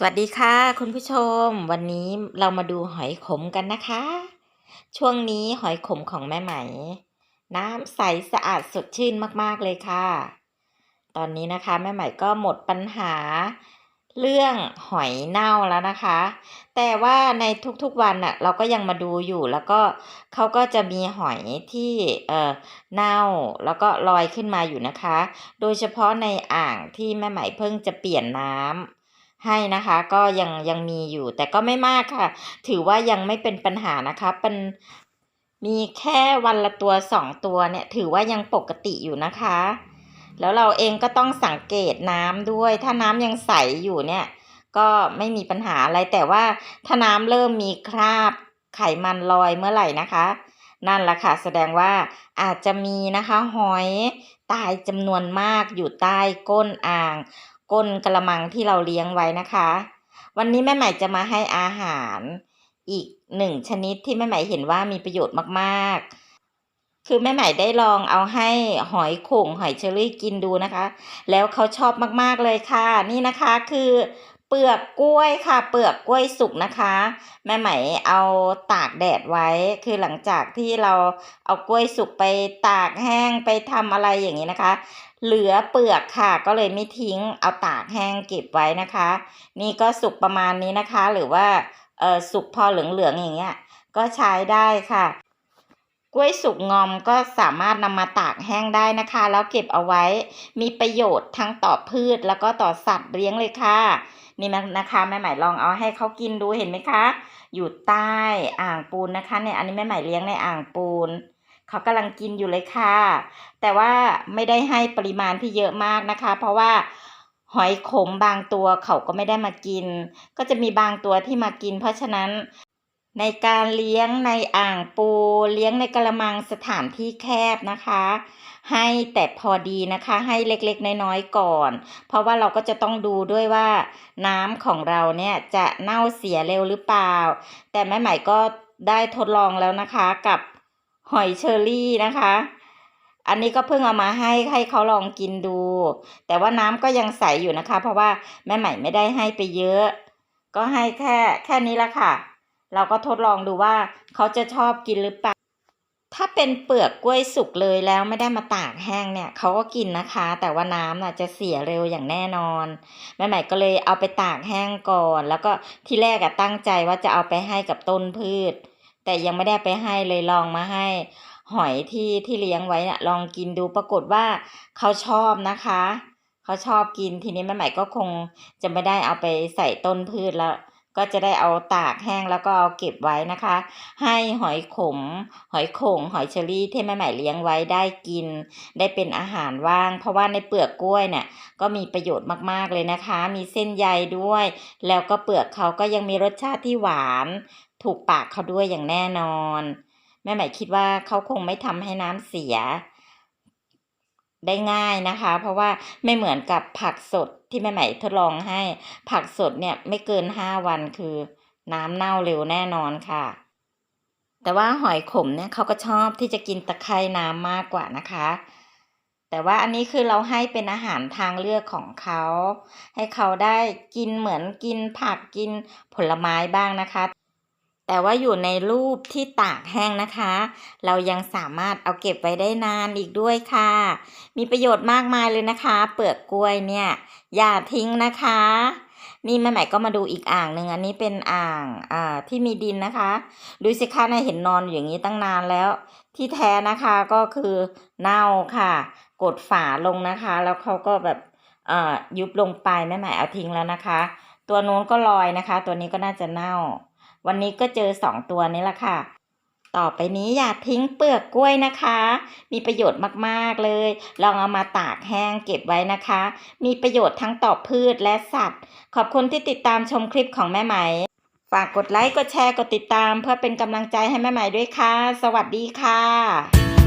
สวัสดีค่ะ คุณผู้ชม วันนี้เรามาดูหอยขมกันนะคะ ช่วงนี้หอยขมของแม่ไหม น้ำใสสะอาดสดชื่นมากๆเลยค่ะ ตอนนี้นะคะแม่ไหมก็หมดปัญหาเรื่องหอยเน่าแล้วนะคะ แต่ว่าในทุกๆวันน่ะเราก็ยังมาดูอยู่แล้วก็เขาก็จะมีหอยที่เอ่อเน่าแล้วก็ลอยขึ้นมาอยู่นะคะ โดยเฉพาะในอ่างที่แม่ไหมเพิ่งจะเปลี่ยนน้ำ ให้นะคะ ก็ยังยังมีอยู่ แต่ก็ไม่มากค่ะ ถือว่ายังไม่เป็นปัญหานะคะเป็นมีแค่วันละตัวสองตัวเนี่ย ถือว่ายังปกติอยู่นะคะ แล้วเราเองก็ต้องสังเกตน้ำด้วย ถ้าน้ำยังใสอยู่เนี่ย ก็ไม่มีปัญหาอะไรแต่ว่าถ้าน้ำเริ่มมีคราบไขมันลอยเมื่อไหร่นะคะ นั่นแหละค่ะ แสดงว่าอาจจะมีนะคะหอยตายจำนวนมากอยู่ใต้ก้นอ่าง ก้นกระมังที่เราเลี้ยงไว้นะคะ วันนี้แม่ใหม่จะมาให้อาหารอีกหนึ่งชนิดที่แม่ใหม่เห็นว่ามีประโยชน์มากๆ คือแม่ใหม่ได้ลองเอาให้หอยโข่งหอยเชอรี่กินดูนะคะ แล้วเขาชอบมากๆเลยค่ะ นี่นะคะคือ เปลือกกล้วยค่ะ เปลือกกล้วยสุกนะคะ แม่ไหมเอาตากแดดไว้ คือหลังจากที่เราเอากล้วยสุกไปตากแห้งไปทำอะไรอย่างนี้นะคะ เหลือเปลือกค่ะ ก็เลยไม่ทิ้งเอาตากแห้งเก็บไว้นะคะ นี่ก็สุกประมาณนี้นะคะ หรือว่าเออสุกพอเหลืองๆอย่างเงี้ยก็ใช้ได้ค่ะ กล้วยสุกงอมก็สามารถนำมาตากแห้งได้นะคะ แล้วเก็บเอาไว้มีประโยชน์ทั้งต่อพืชแล้วก็ต่อสัตว์เลี้ยงเลยค่ะ นี่นะคะแม่ใหม่ลองเอาให้เขากินดูเห็นไหมคะ อยู่ใต้อ่างปูนนะคะเนี่ยอันนี้แม่ใหม่เลี้ยงในอ่างปูนเขากำลังกินอยู่เลยค่ะ แต่ว่าไม่ได้ให้ปริมาณที่เยอะมากนะคะ เพราะว่าหอยขมบางตัวเขาก็ไม่ได้มากิน ก็จะมีบางตัวที่มากิน เพราะฉะนั้น ในการเลี้ยงในอ่างปู เลี้ยงในกระมังสถานที่แคบนะคะ ให้แต่พอดีนะคะ ให้เล็กๆน้อยๆก่อน เพราะว่าเราก็จะต้องดูด้วยว่าน้ำของเราเนี่ยจะเน่าเสียเร็วหรือเปล่า แต่แม่ใหม่ก็ได้ทดลองแล้วนะคะกับหอยเชอรี่นะคะ อันนี้ก็เพิ่งเอามาให้ให้เขาลองกินดู แต่ว่าน้ำก็ยังใสอยู่นะคะ เพราะว่าแม่ใหม่ไม่ได้ให้ไปเยอะ ก็ให้แค่แค่นี้ละค่ะ เราก็ทดลองดูว่าเขาจะชอบกินหรือเปล่า ถ้าเป็นเปลือกกล้วยสุกเลยแล้วไม่ได้มาตากแห้งเนี่ยเขาก็กินนะคะ แต่ว่าน้ำน่ะจะเสียเร็วอย่างแน่นอนแม่ใหม่ก็เลยเอาไปตากแห้งก่อน แล้วก็ที่แรกอะตั้งใจว่าจะเอาไปให้กับต้นพืช แต่ยังไม่ได้ไปให้เลยลองมาให้ หอยที่ที่เลี้ยงไว้น่ะลองกินดูปรากฏว่าเขาชอบนะคะเขาชอบกินทีนี้แม่ใหม่ก็คงจะไม่ได้เอาไปใส่ต้นพืชแล้ว ก็จะได้เอาตากแห้งแล้วก็เอาเก็บไว้นะคะ ให้หอยขม หอยโข่งหอยเชอรี่ที่แม่ใหม่เลี้ยงไว้ได้กิน ได้เป็นอาหารว่าง เพราะว่าในเปลือกกล้วยเนี่ยก็มีประโยชน์มากๆเลยนะคะ มีเส้นใยด้วย แล้วก็เปลือกเขาก็ยังมีรสชาติที่หวาน ถูกปากเขาด้วยอย่างแน่นอน แม่ใหม่คิดว่าเขาคงไม่ทำให้น้ำเสีย ได้ง่ายนะคะ เพราะว่าไม่เหมือนกับผักสดที่แม่ใหม่ทดลองให้ ผักสดเนี่ยไม่เกินห้าวันคือน้ำเน่าเร็วแน่นอนค่ะ แต่ว่าหอยขมเนี่ยเขาก็ชอบที่จะกินตะไคร่น้ำมากกว่านะคะ แต่ว่าอันนี้คือเราให้เป็นอาหารทางเลือกของเขา ให้เขาได้กินเหมือนกินผักกินผลไม้บ้างนะคะ แต่ว่าอยู่ในรูปที่ตากแห้งนะคะ เรายังสามารถเอาเก็บไว้ได้นานอีกด้วยค่ะ มีประโยชน์มากมายเลยนะคะ เปลือกกล้วยเนี่ย อย่าทิ้งนะคะ นี่แม่ใหม่ก็มาดูอีกอ่างหนึ่งอันนี้เป็นอ่างอ่าที่มีดินนะคะ ดูสิคะนาเห็นนอนอย่างนี้ตั้งนานแล้ว ที่แท้นะคะก็คือเน่าค่ะ กดฝาลงนะคะ แล้วเขาก็แบบอ่อยุบลงไปแม่ใหม่เอาทิ้งแล้วนะคะ ตัวนู้นก็ลอยนะคะ ตัวนี้ก็น่าจะเน่า วันนี้ก็เจอสองตัวนี้ละค่ะ ต่อไปนี้อย่าทิ้งเปลือกกล้วยนะคะ มีประโยชน์มากๆเลย ลองเอามาตากแห้งเก็บไว้นะคะ มีประโยชน์ทั้งต่อพืชและสัตว์ ขอบคุณที่ติดตามชมคลิปของแม่ไหม ฝากกดไลค์ กดแชร์ กดติดตาม เพื่อเป็นกำลังใจให้แม่ไหมด้วยค่ะ สวัสดีค่ะ